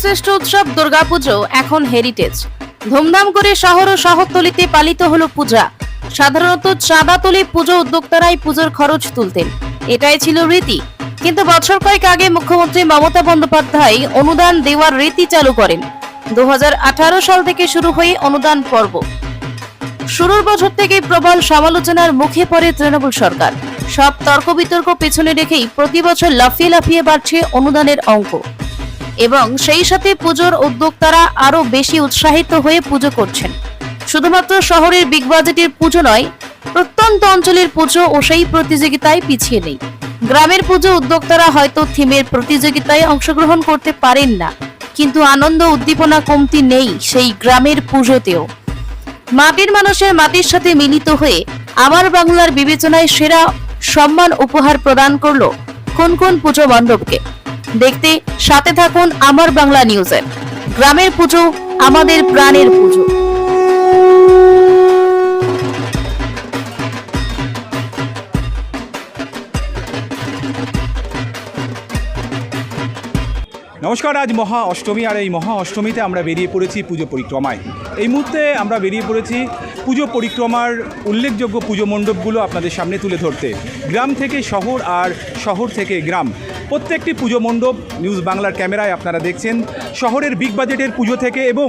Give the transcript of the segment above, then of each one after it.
শ্রেষ্ঠ উৎসব দুর্গাপুজো, এখন হেরিটেজ ধুমধাম করে শহর ও শহরতলিতে পালিত হলো পূজা। সাধারণত চাঁদা তুলে পুজো উদ্যোক্তারাই পুজোর খরচ তুলতেন। এটাই ছিল রীতি। কিন্তু বছর কয়েক আগে মুখ্যমন্ত্রী মমতা বন্দ্যোপাধ্যায় অনুদান দেওয়ার রীতি চালু করেন। দু হাজার আঠারো সাল থেকে শুরু হয়ে অনুদান পর্ব। শুরুর বছর থেকেই প্রবল সমালোচনার মুখে পড়ে তৃণমূল সরকার। সব তর্ক বিতর্ক পেছনে রেখেই প্রতি বছর লাফিয়ে লাফিয়ে বাড়ছে অনুদানের অঙ্ক। এবং সেই সাথে পুজোর উদ্যোক্তারা আরও বেশি উৎসাহিত হয়ে পুজো করছেন। শুধুমাত্র শহরের বিগ বাজেটের পুজো নয়, প্রত্যন্ত অঞ্চলের পুজো ও সেই প্রতিযোগিতায় পিছিয়ে নেই। গ্রামের পুজো উদ্যোক্তারা হয়তো থিমের প্রতিযোগিতায় অংশগ্রহণ করতে পারেন না, কিন্তু আনন্দ উদ্দীপনা কমতি নেই সেই গ্রামের পুজোতেও। মাটির মানুষের মাটির সাথে মিলিত হয়ে আমার বাংলার বিবেচনায় সেরা সম্মান উপহার প্রদান করল কোন কোন পুজো মণ্ডপকে। দেখতে সাথে থাকুন আমার বাংলা নিউজের গ্রামের পুজো, আমাদের প্রাণের পুজো। নমস্কার, আজ মহা অষ্টমী, আর এই মহা অষ্টমীতে আমরা বেরিয়ে পড়েছি পুজো পরিক্রমায়। এই মুহূর্তে আমরা বেরিয়ে পড়েছি পুজো পরিক্রমার উল্লেখযোগ্য পুজো মণ্ডপগুলো আপনাদের সামনে তুলে ধরতে। গ্রাম থেকে শহর আর শহর থেকে গ্রাম। প্রত্যেকটি পুজো মণ্ডপ নিউজ বাংলার ক্যামেরায় আপনারা দেখছেন। শহরের বিগ বাজেটের পুজো থেকে এবং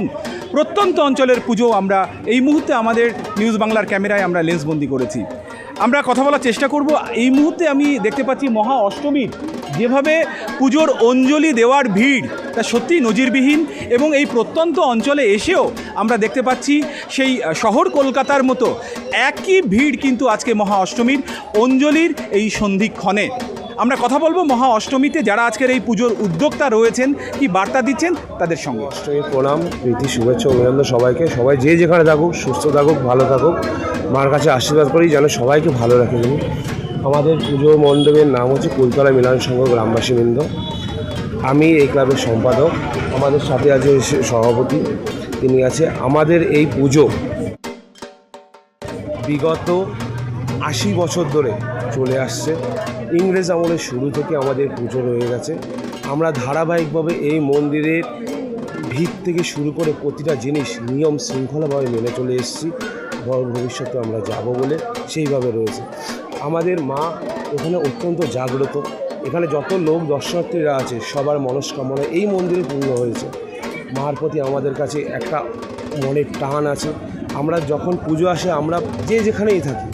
প্রত্যন্ত অঞ্চলের পুজো আমরা এই মুহূর্তে আমাদের নিউজ বাংলার ক্যামেরায় আমরা লেন্সবন্দি করেছি। আমরা কথা বলার চেষ্টা করব। এই মুহূর্তে আমি দেখতে পাচ্ছি মহা অষ্টমীর। যেভাবে পুজোর অঞ্জলি দেওয়ার ভিড়, তা সত্যিই নজিরবিহীন এবং এই প্রত্যন্ত অঞ্চলে এসেও আমরা দেখতে পাচ্ছি সেই শহর কলকাতার মতো একই ভিড় কিন্তু আজকে মহা অষ্টমীর অঞ্জলির এই সন্ধিক্ষণে। আমরা কথা বলব মহা অষ্টমীতে যারা আজকের এই পুজোর উদ্যোক্তা রয়েছেন, কি বার্তা দিচ্ছেন তাদের সঙ্গে? অষ্টমীর প্রণাম, প্রীতি, শুভেচ্ছা, অভিনন্দন সবাইকে। সবাই যে যেখানে থাকুক, সুস্থ থাকুক, ভালো থাকুক, মার কাছে আশীর্বাদ করি যেন সবাইকে ভালো রাখে তিনি আমাদের পুজো মণ্ডপের নাম হচ্ছে কুলতলা মিলন সংঘ গ্রামবাসী বৃন্দ আমি এই ক্লাবের সম্পাদক, আমাদের সাথে আছে সভাপতি, তিনি আছে আমাদের এই পুজো। বিগত আশি বছর ধরে চলে আসছে। ইংরেজ আমলের শুরু থেকে আমাদের পুজো রয়ে গেছে। আমরা ধারাবাহিকভাবে এই মন্দিরের ভিত থেকে শুরু করে প্রতিটা জিনিস নিয়ম শৃঙ্খলাভাবে মেনে চলে এসেছি। বড় ভবিষ্যতে আমরা যাব বলে সেইভাবে রয়েছে। আমাদের মা এখানে অত্যন্ত জাগ্রত। এখানে যত লোক দর্শনার্থীরা আছে, সবার মনস্কামনা এই মন্দিরে পূর্ণ হয়েছে। মার প্রতি আমাদের কাছে একটা মনের টান আছে। আমরা যখন পুজো আসে, আমরা যে যেখানেই থাকি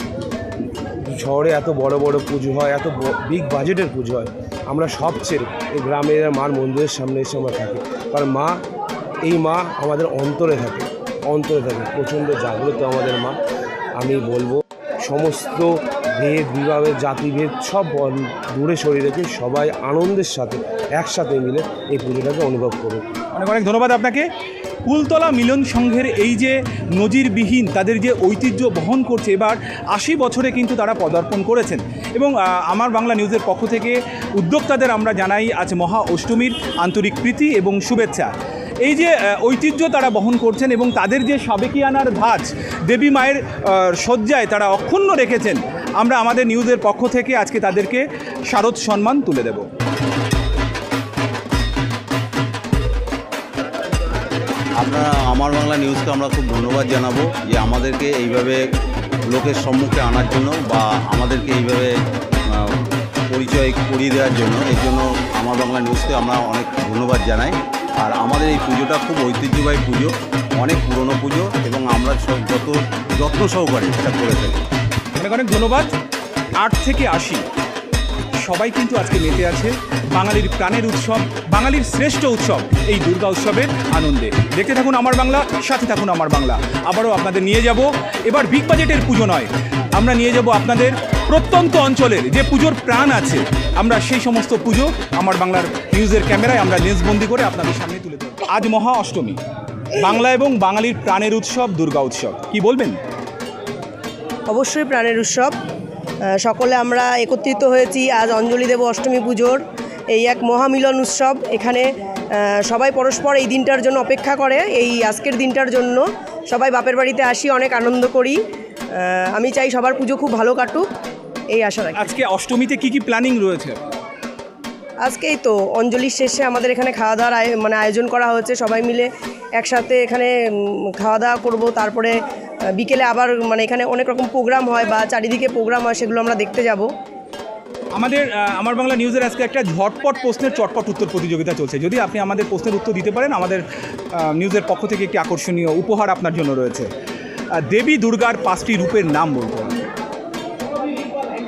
শহরে এত বড় বড় পুজো হয়, এত বিগ বাজেটের পুজো হয়, আমরা সবচেয়ে এই গ্রামের মার মন্দিরের সামনে এসে আমরা থাকি। কারণ মা, এই মা আমাদের অন্তরে থাকে অন্তরে থাকে, প্রচণ্ড জাগ্রত আমাদের মা। আমি বলব, সমস্ত ভেদ বিভাগের জাতিভেদ সব দূরে সরিয়ে রেখে সবাই আনন্দের সাথে, একসাথে মিলে এই পুজোটাকে অনুভব করুন। অনেক অনেক ধন্যবাদ আপনাকে। কুলতলা মিলন সংঘের এই যে নজিরবিহীন তাদের যে ঐতিহ্য বহন করছে, এবার আশি বছরে কিন্তু তারা পদার্পণ করেছেন। এবং আমার বাংলা নিউজের পক্ষ থেকে উদ্যোক্তাদের আমরা জানাই আজ মহা অষ্টমীর আন্তরিক প্রীতি এবং শুভেচ্ছা। এই যে ঐতিহ্য তারা বহন করছেন এবং তাদের যে সাবেকিয়ানার ধাঁচ দেবী মায়ের শয্যায় তারা অক্ষুণ্ণ রেখেছেন, আমরা আমাদের নিউজের পক্ষ থেকে আজকে তাদেরকে শারদ সম্মান তুলে দেব। আপনারা আমার বাংলা নিউজকে আমরা খুব ধন্যবাদ জানাব যে আমাদেরকে এইভাবে লোকের সম্মুখে আনার জন্য বা আমাদেরকে এইভাবে পরিচয় করিয়ে দেওয়ার জন্য। এর জন্য আমার বাংলা নিউজকে আমরা অনেক ধন্যবাদ জানাই। আর আমাদের এই পুজোটা খুব ঐতিহ্যবাহী পুজো, অনেক পুরনো পুজো এবং আমরা সব যত যত্ন সহকারে এটা করে থাকি। অনেক অনেক ধন্যবাদ। আট থেকে আশি। সবাই কিন্তু আজকে মেতে আছে। বাঙালির প্রাণের উৎসব, বাঙালির শ্রেষ্ঠ উৎসব এই দুর্গা উৎসবের আনন্দে। দেখতে থাকুন আমার বাংলা, সাথে থাকুন আমার বাংলা। আবারও আপনাদের নিয়ে যাব। এবার বিগ বাজেটের পুজো নয়। আমরা নিয়ে যাব আপনাদের প্রত্যন্ত অঞ্চলের যে পুজোর প্রাণ আছে, আমরা সেই সমস্ত পুজো আমার বাংলার নিউজের ক্যামেরায় আমরা লেন্সবন্দি করে আপনাদের সামনে তুলে ধরব। আজ মহা অষ্টমী। বাংলা এবং বাঙালির প্রাণের উৎসব, দুর্গা উৎসব। কি বলবেন? অবশ্যই প্রাণের উৎসব। সকলে আমরা একত্রিত হয়েছি। আজ অঞ্জলি দেব অষ্টমী পুজোর এই এক মহামিলন উৎসব। এখানে সবাই পরস্পর এই দিনটার জন্য অপেক্ষা করে এই আজকের দিনটার জন্য। সবাই বাপের বাড়িতে আসি অনেক আনন্দ করি। আমি চাই সবার পুজো খুব ভালো কাটুক। এই আশা রাখি। আজকে অষ্টমীতে কি কি প্ল্যানিং রয়েছে? আজকেই তো অঞ্জলির শেষে আমাদের এখানে খাওয়া দাওয়ার মানে আয়োজন করা হয়েছে। সবাই মিলে একসাথে এখানে খাওয়া দাওয়া করব। তারপরে বিকেলে আবার মানে এখানে অনেক রকম প্রোগ্রাম হয় বা চারিদিকে প্রোগ্রাম হয় সেগুলো আমরা দেখতে যাব। আমাদের আমার বাংলা নিউজের আজকে একটা ঝটপট প্রশ্নের চটপট উত্তর প্রতিযোগিতা চলছে। যদি আপনি আমাদের প্রশ্নের উত্তর দিতে পারেন আমাদের নিউজের পক্ষ থেকে একটি আকর্ষণীয় উপহার আপনার জন্য রয়েছে। দেবী দুর্গার পাঁচটি রূপের নাম বলতে হবে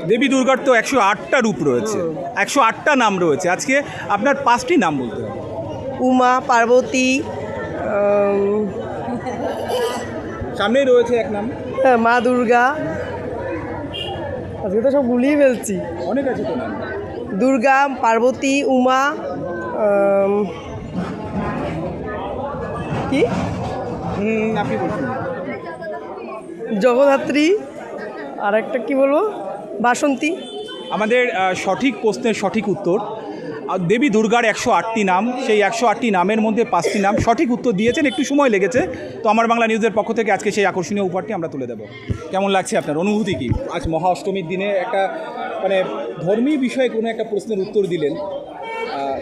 দেবী দুর্গার তো একশো আটটা রূপ রয়েছে। একশো আটটা নাম রয়েছে। আজকে আপনার পাঁচটি নাম বলতে হবে। উমা পার্বতী সামনেই রয়েছে এক নাম। হ্যাঁ, মা দুর্গা। আজকে তো সব গুলিয়ে ফেলছি। অনেক আছে তো নাম। দুর্গা পার্বতী উমা কি? আপনি বলুন। জগদ্ধাত্রী আর একটা কি বলব? বাসন্তী। আমাদের সঠিক প্রশ্নের সঠিক উত্তর দেবী দুর্গার একশো আটটি নাম, সেই একশো আটটি নামের মধ্যে পাঁচটি নাম সঠিক উত্তর দিয়েছেন, একটু সময় লেগেছে। তো আমার বাংলা নিউজের পক্ষ থেকে আজকে সেই আকর্ষণীয় উপহারটি আমরা তুলে দেবো। কেমন লাগছে আপনার? অনুভূতি কি? আজ মহা অষ্টমীর দিনে একটা মানে ধর্মীয় বিষয়ে কোনো একটা প্রশ্নের উত্তর দিলেন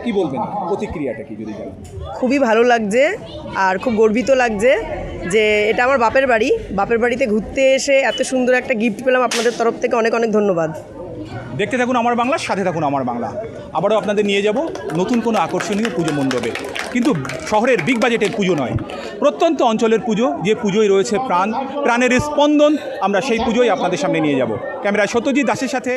কি বলবেন? প্রতিক্রিয়াটা কি যদি খুবই ভালো লাগছে আর খুব গর্বিত লাগছে যে এটা আমার বাপের বাড়ি। বাপের বাড়িতে ঘুরতে এসে এত সুন্দর একটা গিফট পেলাম। আপনাদের তরফ থেকে অনেক অনেক ধন্যবাদ। দেখতে থাকুন আমার বাংলা, সাথে থাকুন আমার বাংলা। আবারও আপনাদের নিয়ে যাব নতুন কোনো আকর্ষণীয় পুজো মণ্ডপে। কিন্তু শহরের বিগ বাজেটের পুজো নয়, প্রত্যন্ত অঞ্চলের পুজো, যে পুজোয় রয়েছে প্রাণ, প্রাণের স্পন্দন, আমরা সেই পুজোই আপনাদের সামনে নিয়ে যাব। ক্যামেরায় সত্যজিৎ দাসের সাথে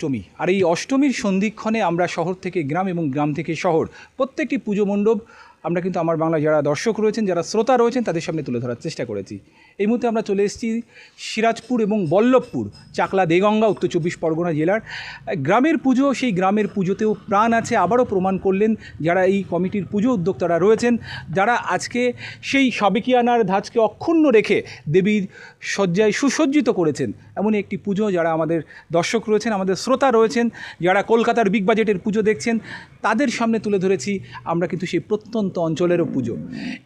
অষ্টমী। আর এই অষ্টমীর সন্ধিক্ষণে আমরা শহর থেকে গ্রাম এবং গ্রাম থেকে শহর, প্রত্যেকটি পুজো মণ্ডপ, আমরা কিন্তু আমার বাংলা যারা দর্শক রয়েছেন, যারা শ্রোতা রয়েছেন, তাদের সামনে তুলে ধরার চেষ্টা করেছি। এই মুহূর্তে আমরা চলে এসেছি সিরাজপুর এবং বল্লভপুর, চাকলা দেগঙ্গা, উত্তর চব্বিশ পরগনা জেলার। গ্রামের পুজো, সেই গ্রামের পুজোতেও প্রাণ আছে, আবারও প্রমাণ করলেন যারা এই কমিটির পুজো উদ্যোক্তারা রয়েছেন, যারা আজকে সেই সাবেকিয়ানার ধাঁচকে অক্ষুণ্ণ রেখে দেবীর শয্যায় সুসজ্জিত করেছেন। এমনই একটি পুজো যারা আমাদের দর্শক রয়েছেন, আমাদের শ্রোতা রয়েছেন, যারা কলকাতার বিগ বাজেটের পুজো দেখছেন, তাদের সামনে তুলে ধরেছি আমরা কিন্তু সেই প্রত্যন্ত অঞ্চলেরও পুজো।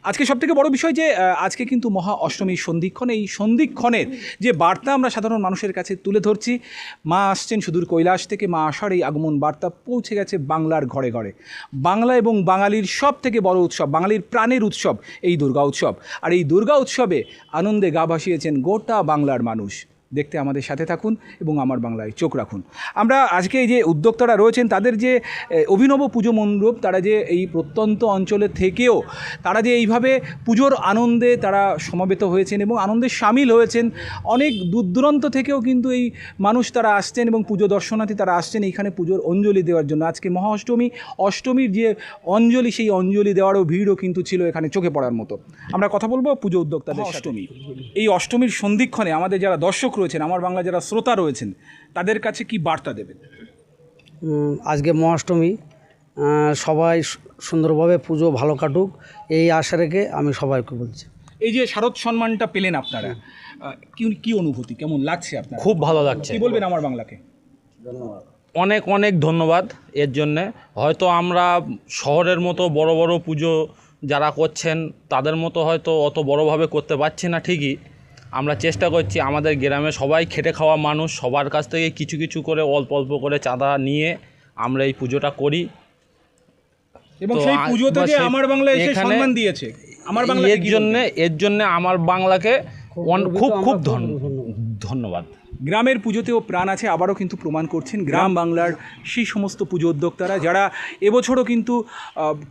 আজকে সবথেকে বড় বিষয় যে আজকে কিন্তু মহা অষ্টমীর সন্ধিক্ষণ, এই সন্ধিক্ষণের যে বার্তা আমরা সাধারণ মানুষের কাছে তুলে ধরছি, মা আসছেন সুদূর কৈলাস থেকে, মা আসার এই আগমন বার্তা পৌঁছে গেছে বাংলার ঘরে ঘরে। বাংলা এবং বাঙালির সব থেকে বড় উৎসব, বাঙালির প্রাণের উৎসব, এই দুর্গা উৎসব। আর এই দুর্গা উৎসবে আনন্দে গা ভাসিয়েছেন গোটা বাংলার মানুষ। দেখতে আমাদের সাথে থাকুন এবং আমার বাংলায় চোখ রাখুন। আমরা আজকে এই যে উদ্যোক্তারা রয়েছেন তাদের যে অভিনব পুজো মণ্ডপ তারা যে এই প্রত্যন্ত অঞ্চলে থেকেও তারা যে এইভাবে পুজোর আনন্দে তারা সমাবেত হয়েছেন এবং আনন্দে সামিল হয়েছেন অনেক দূর দূরান্ত থেকেও কিন্তু এই মানুষ তারা আসছেন এবং পুজো দর্শনার্থী তারা আসছেন এইখানে পুজোর অঞ্জলি দেওয়ার জন্য। আজকে মহা অষ্টমী অষ্টমীর যে অঞ্জলি সেই অঞ্জলি দেওয়ারও ভিড়ও কিন্তু ছিল এখানে চোখে পড়ার মতো। আমরা কথা বলব পুজো উদ্যোক্তাদের অষ্টমী। এই অষ্টমীর সন্ধিক্ষণে আমাদের যারা দর্শক রয়েছেন আমার বাংলা যারা শ্রোতা রয়েছেন তাদের কাছে কি বার্তা দেবেন? আজকে মহাষ্টমী সবাই সুন্দরভাবে পুজো ভালো কাটুক এই আশা রেখে আমি সবাইকে বলছি। এই যে শারদ সম্মানটা পেলেন আপনারা কি কি অনুভূতি কেমন লাগছে আপনার খুব ভালো লাগছে। কি বলবেন আমার বাংলাকে? ধন্যবাদ। অনেক অনেক ধন্যবাদ এর জন্যে। হয়তো আমরা শহরের মতো বড় বড় পুজো যারা করছেন তাদের মতো হয়তো অত বড়োভাবে করতে পারছি না ঠিকই। আমরা চেষ্টা করছি আমাদের গ্রামে সবাই খেটে খাওয়া মানুষ সবার কাছ থেকে কিছু কিছু করে অল্প অল্প করে চাঁদা নিয়ে আমরা এই পুজোটা করি। এবং সেই পুজো থেকে আমার বাংলা এসে সম্মান দিয়েছে। আমার বাংলা এর জন্য এর জন্য আমার বাংলাকে খুব খুব ধন্য ধন্যবাদ। গ্রামের পুজোতেও প্রাণ আছে, আবারও কিন্তু প্রমাণ করছেন গ্রাম বাংলার সেই সমস্ত পুজো উদ্যোক্তারা, যারা এবছরও কিন্তু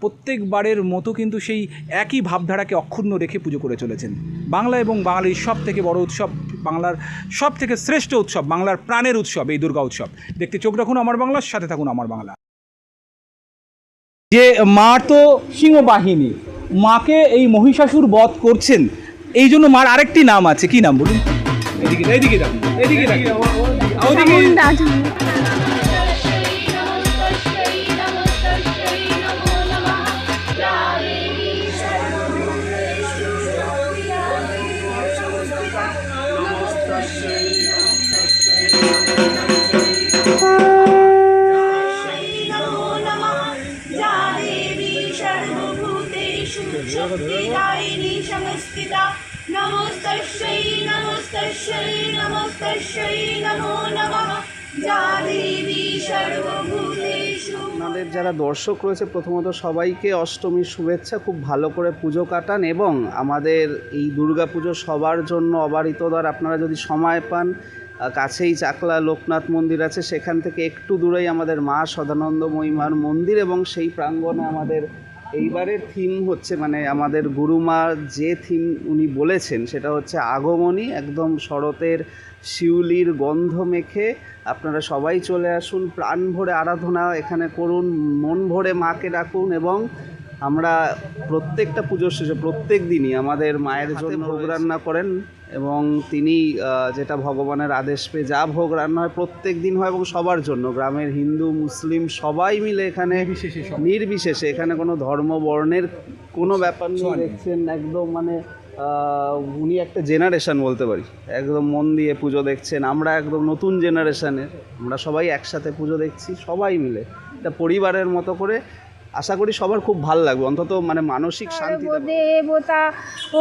প্রত্যেকবারের মতো কিন্তু সেই একই ভাবধারাকে অক্ষুণ্ণ রেখে পুজো করে চলেছেন। বাংলা এবং বাঙালির সব থেকে বড় উৎসব বাংলার সব থেকে শ্রেষ্ঠ উৎসব, বাংলার প্রাণের উৎসব, এই দুর্গা উৎসব। দেখতে চোখ রাখুন আমার বাংলার সাথে থাকুন আমার বাংলা। যে মার তো সিংহবাহিনী মাকে এই মহিষাসুর বধ করছেন, এই জন্য মার আরেকটি নাম আছে, কি নাম বলুন? এদিকে এদিকে রাখুন এদিকে রাখুন ওদিকে नमो नमः या देवी सर्वभूतेषु शक्तिदायिनी संस्थिता नमस्तस्यै नमस्तस्यै नमस्तस्यै नमो नमः या देवी सर्वभूतेषु আপনাদের যারা দর্শক রয়েছে প্রথমত সবাইকে অষ্টমীর শুভেচ্ছা খুব ভালো করে পুজো কাটান এবং আমাদের এই দুর্গা পুজো সবার জন্য অবারিতদার আপনারা যদি সময় পান আহ, কাছেই চাকলা লোকনাথ মন্দির আছে সেখান থেকে একটু দূরেই আমাদের মা সদানন্দ মহিমার মন্দির এবং সেই প্রাঙ্গণে আমাদের এইবারের থিম হচ্ছে মানে আমাদের গুরুমা যে থিম উনি বলেছেন, সেটা হচ্ছে আগমনী, একদম শরতের শিউলির গন্ধ মেখে আপনারা সবাই চলে আসুন, প্রাণ ভরে আরাধনা এখানে করুন, মন ভরে মাকে ডাকুন এবং আমরা প্রত্যেকটা পুজোর শেষে প্রত্যেক দিনই আমাদের মায়ের জন্য ভোগ রান্না করেন এবং তিনি যেটা ভগবানের আদেশ পেয়ে যা ভোগ রান্না হয় প্রত্যেক দিন হয় এবং সবার জন্য। গ্রামের হিন্দু মুসলিম সবাই মিলে এখানে নির্বিশেষে এখানে কোনো ধর্ম বর্ণের কোনো ব্যাপার নেই দেখছেন একদম মানে উনি একটা জেনারেশন বলতে পারি। একদম মন দিয়ে পুজো দেখছেন আমরা একদম নতুন জেনারেশনের আমরা সবাই একসাথে পুজো দেখছি সবাই মিলে। এটা পরিবারের মতো করে আশা করি সবার খুব ভালো লাগবে। অন্তত মানে মানসিক শান্তি দেবতা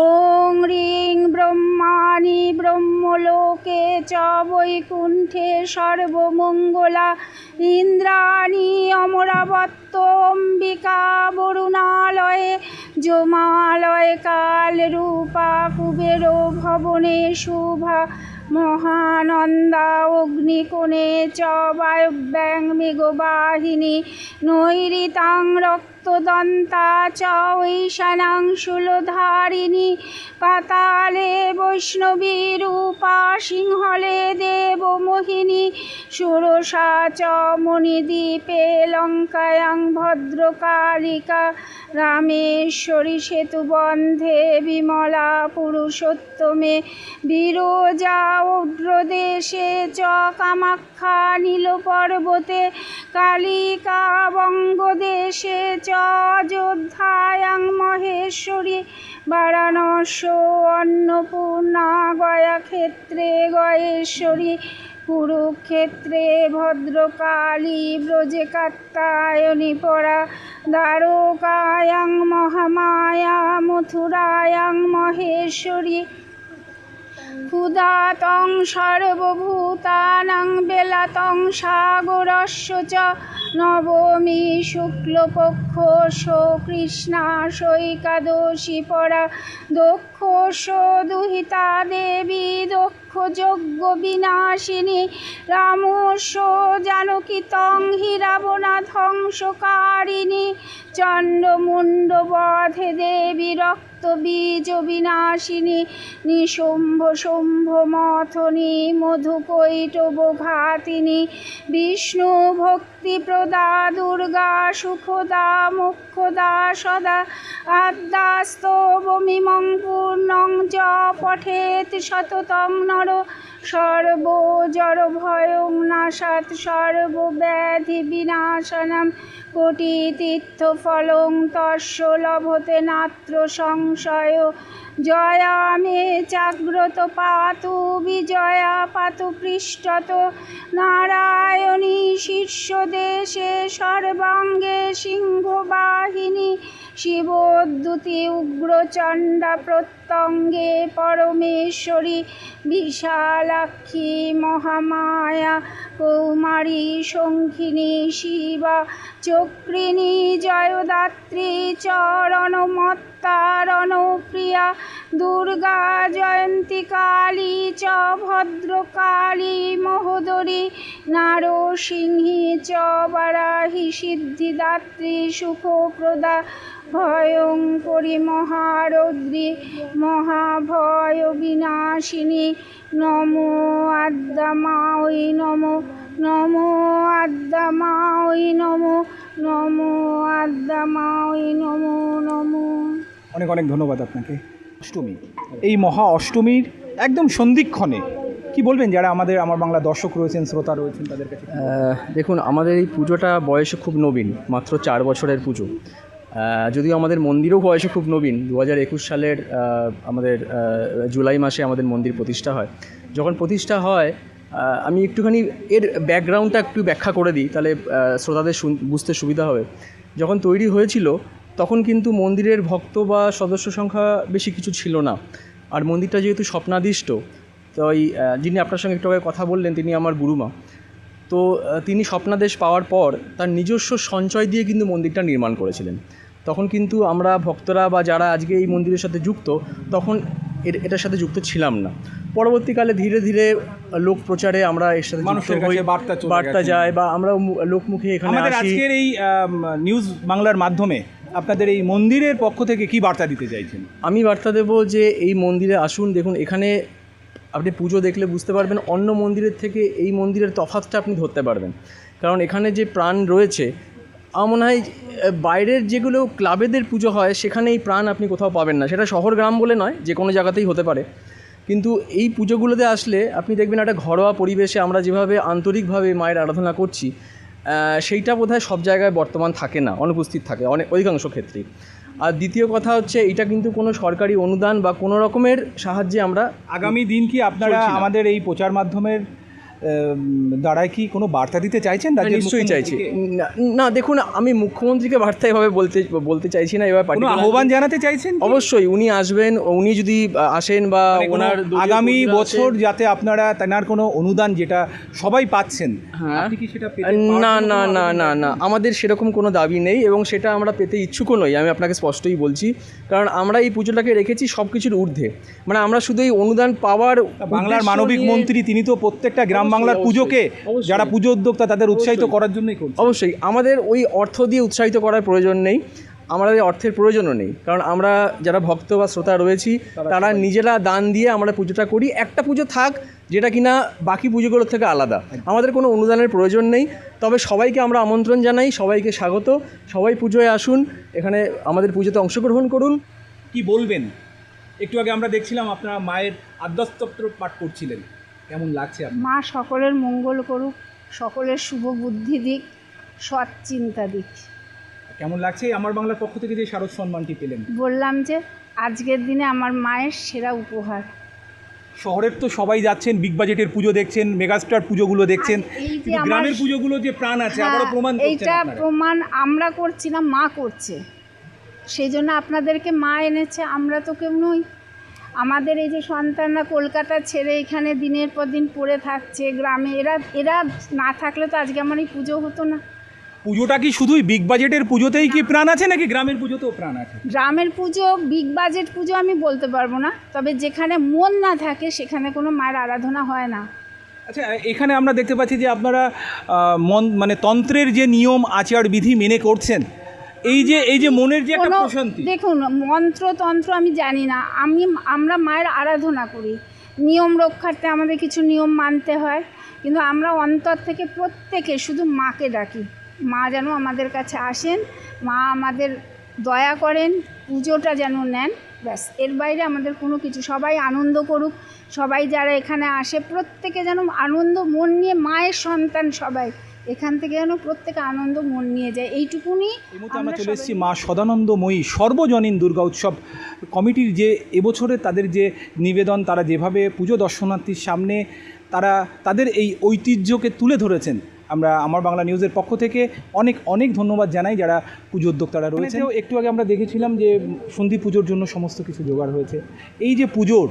ওং রিং ব্রহ্মাণি ব্রহ্মলোকে চ বৈকুণ্ঠে সর্বমঙ্গলা, ইন্দ্রাণী অমরাবত্ত অম্বিকা বরুণালয়ে, জমালয় কাল রূপা কুবের ভবনে শুভা। মহানন্দা অগ্নিকোণে চ বায়ব্যাং মেঘবাহিনী নৈরিতাং রক্তদন্তা চ শূলধারিণী পাতালে বৈষ্ণবী রূপা সিংহলে দেবমোহিনী ষোড়শা চ মণিদ্বীপে লঙ্কায়াং ভদ্রকালিকা রামেশ্বরী সেতুবন্ধে বিমলা পুরুষোত্তমে বিরোজা উগ্রদেশে চ কামাখ্যা নীল পর্বতে কালিকা বঙ্গদেশে চ অযোধ্যায়াং মহেশ্বরী বারাণস অন্নপূর্ণা গয়াক্ষেত্রে গয়েশ্বরী কুরুক্ষেত্রে ভদ্রকালী ব্রজে কাত্তায়নী পরা দ্বারকায়াং মহামায়া মথুরায়াং মহেশ্বরী ক্ষুদাতং সর্বভূতানাং বেলাতং সাগরস্য চ নবমী শুক্লপক্ষ কৃষ্ণা সৈকাদশী পরা দক্ষ দুহিতা দেবী, দক্ষ যজ্ঞ বিনাশিনী। রামস্য জানকী তং হীরাবনা ধ্বংসকারিণী চণ্ডমুণ্ড বধে দেবী, রক্ত বীজ বিনাশিনী। নিশুম্ভ শুম্ভ মথনী, মধুকৈটব ঘাতিনী। বিষ্ণু ভক্তি প্রদা দুর্গা, সুখদা, মুখ্যদা, সদা আদ্যাস্তবমিমং পূর্ণং চ পঠেত শততং নর সর্বজর ভয়ং নাশাত সর্বব্যাধি বিনাশনম, কোটি তীর্থফলং তস্য, লভতে, নাত্র, সংশয় জয়া মে জাগ্রত পাতু বিজয়া পাতু পৃষ্ঠত। নারায়ণী শীর্ষদেশে সর্বাঙ্গে সিংহবাহিনী শিবোদ্যুতি উগ্রচণ্ডা প্রত্যঙ্গে পরমেশ্বরী বিশালাক্ষী মহামায়া কৌমারী শঙ্খিনী শিবা চক্রিণী জয়দাত্রী চরণমত্ত ভক্তারণপ্রিয়া দুর্গা জয়ন্তী কালী চ ভদ্রকালী মহোদরী নারসিংহী চ বারাহি সিদ্ধিদাত্রী সুখপ্রদা ভয়ঙ্করী মহারৌদ্রী মহাভয় বিনাশিনী। নমো আদ্যামাই নমো নমো আদ্যামাই নমো নমো আদ্যামাই নমো নমো। অনেক অনেক ধন্যবাদ আপনাকে। অষ্টমী এই মহা অষ্টমীর একদম সন্ধিক্ষণে কি বলবেন যারা আমাদের আমার বাংলা দর্শক রয়েছেন শ্রোতা রয়েছেন তাদের কাছে? দেখুন আমাদের এই পুজোটা বয়সে খুব নবীন মাত্র চার বছরের পুজো। যদিও আমাদের মন্দিরও বয়সে খুব নবীন। দু একুশ সালের আমাদের জুলাই মাসে আমাদের মন্দির প্রতিষ্ঠা হয়। যখন প্রতিষ্ঠা হয় আমি একটুখানি এর ব্যাকগ্রাউন্ডটা একটু ব্যাখ্যা করে দিই, তাহলে শ্রোতাদের বুঝতে সুবিধা হবে। যখন তৈরি হয়েছিল, তখন কিন্তু মন্দিরের ভক্ত বা সদস্য সংখ্যা বেশি কিছু ছিল না। আর মন্দিরটা যেহেতু স্বপ্নাদিষ্ট, তো ওই যিনি আপনার সঙ্গে একটু আগে কথা বললেন, তিনি আমার গুরুমা। তো তিনি স্বপ্নাদেশ পাওয়ার পর, তার নিজস্ব সঞ্চয় দিয়ে কিন্তু মন্দিরটা নির্মাণ করেছিলেন। তখন কিন্তু আমরা ভক্তরা বা যারা আজকে এই মন্দিরের সাথে যুক্ত তখন এর এটার সাথে যুক্ত ছিলাম না। পরবর্তীকালে ধীরে ধীরে লোক প্রচারে আমরা এর সাথে মানুষের কাছে বার্তা বার্তা যায় বা আমরা লোকমুখে এখানে আমাদের আজকের এই নিউজ বাংলার মাধ্যমে আপনাদের এই মন্দিরের পক্ষ থেকে কি বার্তা দিতে চাইছেন? আমি বার্তা দেব যে এই মন্দিরে আসুন দেখুন এখানে আপনি পুজো দেখলে বুঝতে পারবেন অন্য মন্দিরের থেকে এই মন্দিরের তফাতটা আপনি ধরতে পারবেন। কারণ এখানে যে প্রাণ রয়েছে আমার মনে হয় বাইরের যেগুলো ক্লাবেদের পুজো হয় সেখানে এই প্রাণ আপনি কোথাও পাবেন না। সেটা শহর গ্রাম বলে নয় যে কোনো জায়গাতেই হতে পারে। কিন্তু এই পুজোগুলোতে আসলে আপনি দেখবেন একটা ঘরোয়া পরিবেশে আমরা যেভাবে আন্তরিকভাবে মায়ের আরাধনা করছি সেইটা বোধহয় সব জায়গায় বর্তমান থাকে না অনুপস্থিত থাকে অনেক অধিকাংশ ক্ষেত্রেই। আর দ্বিতীয় কথা হচ্ছে এটা কিন্তু কোনো সরকারি অনুদান বা কোনো রকমের সাহায্যে আমরা আগামী দিন কি আপনারা আমাদের এই প্রচার মাধ্যমের দ্বারায় কি কোনো বার্তা দিতে চাইছেন? রাজ্যের নিশ্চয়ই চাইছি। না, দেখুন আমি মুখ্যমন্ত্রীকে বার্তা এভাবে বলতে বলতে চাইছি না এবার আহ্বান জানাতে চাইছেন অবশ্যই উনি আসবেন উনি যদি আসেন বা মানে ওনার আগামী বছর যাতে আপনারা তেনার কোনো অনুদান যেটা সবাই পাচ্ছেন হ্যাঁ। না না না না না আমাদের সেরকম কোনো দাবি নেই এবং সেটা আমরা পেতে ইচ্ছুকও নই আমি আপনাকে স্পষ্টই বলছি। কারণ আমরা এই পুজোটাকে রেখেছি সব কিছুর ঊর্ধ্বে। মানে আমরা শুধু এই অনুদান পাওয়ার বাংলার মানবিক মন্ত্রী তিনি তো প্রত্যেকটা গ্রাম বাংলার পুজোকে। যারা পুজো উদ্যোক্তা তাদের উৎসাহিত করার জন্যই অবশ্যই। আমাদের ওই অর্থ দিয়ে উৎসাহিত করার প্রয়োজন নেই। আমাদের অর্থের প্রয়োজনও নেই। কারণ আমরা যারা ভক্ত বা শ্রোতা রয়েছি তারা নিজেরা দান দিয়ে আমরা পুজোটা করি। একটা পুজো থাক যেটা কিনা বাকি পুজোগুলোর থেকে আলাদা। আমাদের কোনো অনুদানের প্রয়োজন নেই। তবে সবাইকে আমরা আমন্ত্রণ জানাই সবাইকে স্বাগত। সবাই পুজোয় আসুন। এখানে আমাদের পুজোতে অংশগ্রহণ করুন। কি বলবেন? একটু আগে আমরা দেখছিলাম আপনারা মায়ের আদ্যস্তত্র পাঠ করছিলেন। কেমন লাগছে আপনার? মা সকলের মঙ্গল করুক সকলের শুভ বুদ্ধি দিক সৎ চিন্তা দিক। কেমন লাগছে আমার বাংলার পক্ষ থেকে যে শারদ সম্মানটি পেলেন? বললাম যে আজকের দিনে আমার মায়ের সেরা উপহার। শহরের তো সবাই যাচ্ছেন বিগ বাজেটের পুজো দেখছেন মেগাস্টার পুজোগুলো দেখছেন আর এই যে আমার- গ্রামের পুজোগুলো যে প্রাণ আছে আবারও হ্যাঁ, প্রমাণ করছেন এইটা আপনারা। প্রমাণ আমরা করছি না মা করছে। সেই জন্য আপনাদেরকে মা এনেছে আমরা তো কেউ নই। আমাদের এই যে সন্তানরা কলকাতা ছেড়ে এখানে দিনের পর দিন পড়ে থাকছে গ্রামে এরা এরা না থাকলে তো আজকে আমার এই পুজো হতো না। পুজোটা কি শুধুই বিগ বাজেটের পুজোতেই কি প্রাণ আছে নাকি গ্রামের পুজোতেও প্রাণ আছে? গ্রামের পুজো বিগ বাজেট পুজো আমি বলতে পারব না তবে যেখানে মন না থাকে সেখানে কোনো মায়ের আরাধনা হয় না। আচ্ছা এখানে আমরা দেখতে পাচ্ছি যে আপনারা মন মানে তন্ত্রের যে নিয়ম আচার বিধি মেনে করছেন এই যে এই যে মনের যে একটা প্রশান্তি। দেখুন মন্ত্র তন্ত্র আমি জানি না। আমি আমরা মায়ের আরাধনা করি। নিয়ম রক্ষার্থে আমাদের কিছু নিয়ম মানতে হয়। কিন্তু আমরা অন্তর থেকে প্রত্যেকে শুধু মাকে ডাকি। মা যেন আমাদের কাছে আসেন মা আমাদের দয়া করেন পুজোটা যেন নেন ব্যাস। এর বাইরে আমাদের কোনো কিছু। সবাই আনন্দ করুক। সবাই যারা এখানে আসে প্রত্যেকে যেন আনন্দ মন নিয়ে মায়ের সন্তান সবাই। এখান থেকে যেন প্রত্যেকে আনন্দ মন নিয়ে যায়। এইটুকুনি এই আমরা আমরা চলে এসেছি মা সদানন্দময়ী সর্বজনীন দুর্গা উৎসব কমিটির যে এবছরে তাদের যে নিবেদন তারা যেভাবে পুজো দর্শনার্থীর সামনে তারা তাদের এই ঐতিহ্যকে তুলে ধরেছেন। আমরা আমার বাংলা নিউজের পক্ষ থেকে অনেক অনেক ধন্যবাদ জানাই যারা পুজো উদ্যোক্তারা রয়েছে একটু আগে আমরা দেখেছিলাম যে সন্ধি পুজোর জন্য সমস্ত কিছু জোগাড় হয়েছে। এই যে পুজোর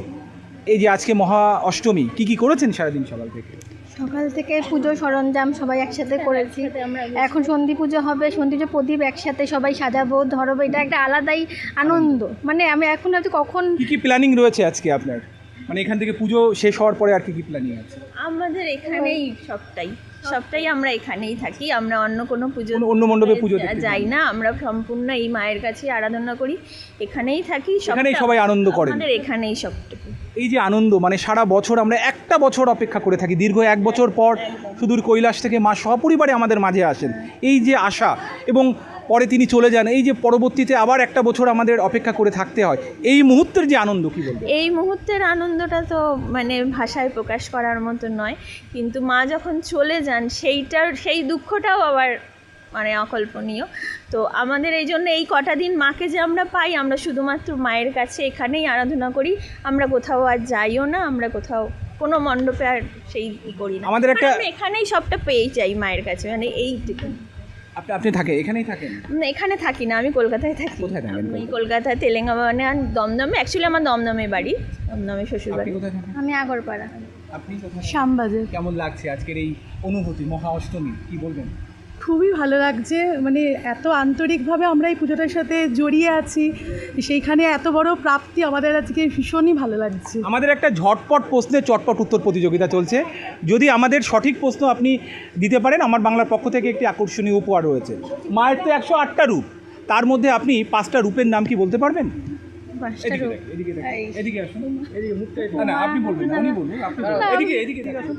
এই যে আজকে মহা অষ্টমী কি কি করেছেন সারাদিন সকাল থেকে? সকাল থেকে পুজো সরঞ্জাম সবাই একসাথে করেছি। এখন সন্ধি পুজো হবে সন্ধি পুজো প্রদীপ একসাথে সবাই সাজাবো ধরো এটা একটা আলাদাই আনন্দ। মানে আমি এখন ভাবছি কখন কি কি প্ল্যানিং রয়েছে আজকে আপনার? মানে এখান থেকে পুজো শেষ হওয়ার পরে আর কি কি প্ল্যানিং আছে? আমাদের এখানেই সবটাই। সবটাই আমরা এখানেই থাকি আমরা অন্য কোনো পুজো অন্য মণ্ডপে পুজো যাই না। আমরা সম্পূর্ণ এই মায়ের কাছে আরাধনা করি এখানেই থাকি এখানেই সবাই আনন্দ করে আমাদের এখানেই সবটুকু। এই যে আনন্দ মানে সারা বছর আমরা একটা বছর অপেক্ষা করে থাকি দীর্ঘ এক বছর পর সুদূর কৈলাস থেকে মা সপরিবারে আমাদের মাঝে আসেন। এই যে আশা এবং পরে তিনি চলে যান। এই যে পরবর্তীতে আবার একটা বছর আমাদের অপেক্ষা করে থাকতে হয়। এই মুহূর্তের যে আনন্দ কি বলব এই মুহূর্তের আনন্দটা তো মানে ভাষায় প্রকাশ করার মতো নয়। কিন্তু মা যখন চলে যান সেইটার সেই দুঃখটাও আবার মানে অকল্পনীয়। তো আমাদের এই জন্য এই কটা দিন মাকে যে আমরা পাই আমরা শুধুমাত্র মায়ের কাছে এখানেই আরাধনা করি। আমরা কোথাও আর যাইও না আমরা কোথাও কোনো মণ্ডপে আর সেই করি না। আমাদের একটা- এখানেই সবটা পেয়েই চাই মায়ের কাছে মানে এইটুকু। আপনি আপনি থাকেন এখানেই থাকেন? না, এখানে থাকি না আমি কলকাতায় থাকি। কোথায় থাকেন আমি কলকাতায় তেলেঙ্গানা দমদমে অ্যাকচুয়ালি আমার দমদমে বাড়ি দমদমে শ্বশুর বাড়ি আমি আগরপাড়া। আপনি কোথায় শ্যামবাজার। কেমন লাগছে আজকের এই অনুভূতি? মহা অষ্টমী কি বলবেন? খুবই ভালো লাগছে। মানে এত আন্তরিকভাবে আমরা এই পুজোটার সাথে জড়িয়ে আছি। সেইখানে এত বড় প্রাপ্তি আমাদের আজকে ভীষণই ভালো লাগছে। আমাদের একটা ঝটপট প্রশ্নে চটপট উত্তর প্রতিযোগিতা চলছে। যদি আমাদের সঠিক প্রশ্ন আপনি দিতে পারেন আমার বাংলার পক্ষ থেকে একটি আকর্ষণীয় উপহার রয়েছে। মায়ের তো একশো আটটা রূপ। তার মধ্যে আপনি পাঁচটা রূপের নাম কি বলতে পারবেন? আপনি বলবেন আপনি বলুন। এদিকে আসুন।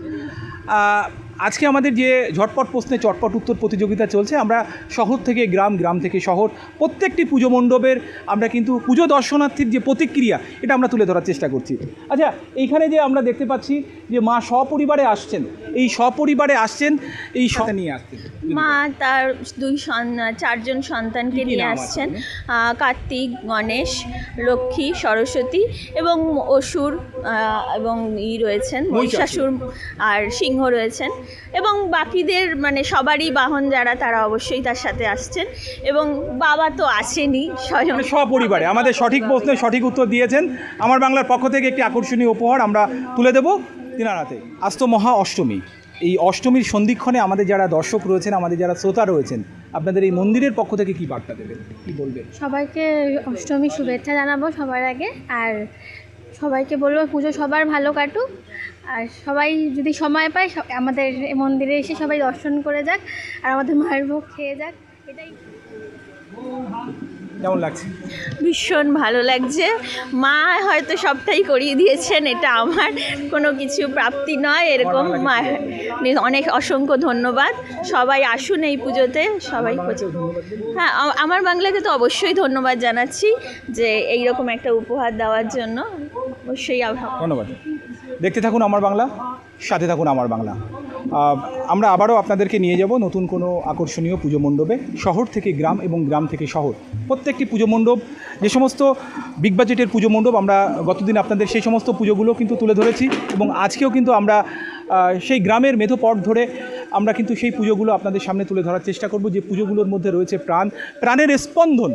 আজকে আমাদের যে ঝটপট প্রশ্নে চটপট উত্তর প্রতিযোগিতা চলছে আমরা শহর থেকে গ্রাম গ্রাম থেকে শহর প্রত্যেকটি পুজো মণ্ডপের আমরা কিন্তু পুজো দর্শনার্থীর যে প্রতিক্রিয়া এটা আমরা তুলে ধরার চেষ্টা করছি। আচ্ছা এইখানে যে আমরা দেখতে পাচ্ছি যে মা সপরিবারে আসছেন এই সপরিবারে আসছেন এই সাথে নিয়ে আসছেন। মা তার দুই চারজন সন্তানকে নিয়ে আসছেন? কার্তিক গণেশ লক্ষ্মী সরস্বতী এবং অসুর এবং ই রয়েছেন মহিষাসুর আর সিংহ রয়েছেন। এবং বাকিদের মানে সবারই বাহন যারা তারা অবশ্যই তার সাথে আসছেন। এবং বাবা তো আসেনি স্বয়ং মানে সপরিবারে। আমাদের সঠিক প্রশ্নের সঠিক উত্তর দিয়েছেন। আমার বাংলার পক্ষ থেকে একটি আকর্ষণীয় উপহার আমরা তুলে দেব তিনার হাতে। আজ তো মহা অষ্টমী। এই অষ্টমীর সন্ধিক্ষণে আমাদের যারা দর্শক রয়েছেন আমাদের যারা শ্রোতা রয়েছেন আপনাদের এই মন্দিরের পক্ষ থেকে কি বার্তা দেবেন? কি বলবেন? সবাইকে অষ্টমী শুভেচ্ছা জানাব সবার আগে। আর সবাইকে বলব পুজো সবার ভালো কাটুক। আর সবাই যদি সময় পায় সব- আমাদের এই মন্দিরে এসে সবাই দর্শন করে যাক আর আমাদের মায়ের ভোগ খেয়ে যাক। এটাই। কেমন লাগছে? ভীষণ ভালো লাগছে। মা হয়তো সবটাই করিয়ে দিয়েছেন এটা আমার কোনো কিছু প্রাপ্তি নয়। এরকম মা অনেক অসংখ্য ধন্যবাদ। সবাই আসুন এই পুজোতে সবাই হ্যাঁ আমার বাংলাকে তো অবশ্যই ধন্যবাদ জানাচ্ছি যে এই রকম একটা উপহার দেওয়ার জন্য। অবশ্যই ধন্যবাদ। দেখতে থাকুন আমার বাংলা, সাথে থাকুন আমার বাংলা। আমরা আবারও আপনাদেরকে নিয়ে যাব নতুন কোনো আকর্ষণীয় পুজো মণ্ডপে। শহর থেকে গ্রাম এবং গ্রাম থেকে শহর। প্রত্যেকটি পুজো মণ্ডপ, যে সমস্ত বিগ বাজেটের পুজো মণ্ডপ আমরা গতদিন আপনাদের সেই সমস্ত পুজোগুলো কিন্তু তুলে ধরেছি এবং আজকেও কিন্তু আমরা সেই গ্রামের মেধো পথ ধরে আমরা কিন্তু সেই পুজোগুলো আপনাদের সামনে তুলে ধরার চেষ্টা করব। যে পুজোগুলোর মধ্যে রয়েছে প্রাণ, প্রাণের স্পন্দন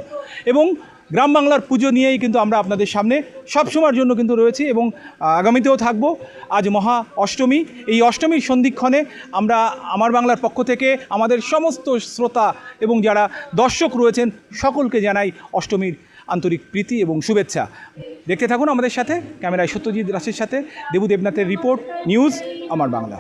এবং গ্রাম বাংলার পুজো নিয়েই কিন্তু আমরা আপনাদের সামনে সব সময়ের জন্য কিন্তু রয়েছি এবং আগামীতেও থাকব। আজ মহা অষ্টমী। এই অষ্টমীর সন্ধিক্ষণে আমরা আমার বাংলার পক্ষ থেকে আমাদের সমস্ত শ্রোতা এবং যারা দর্শক রয়েছেন, সকলকে জানাই অষ্টমীর আন্তরিক প্রীতি এবং শুভেচ্ছা। দেখতে থাকুন আমাদের সাথে, ক্যামেরায় সত্যজিৎ দাসের সাথে দেবু দেবনাথের রিপোর্ট, নিউজ, আমার বাংলা।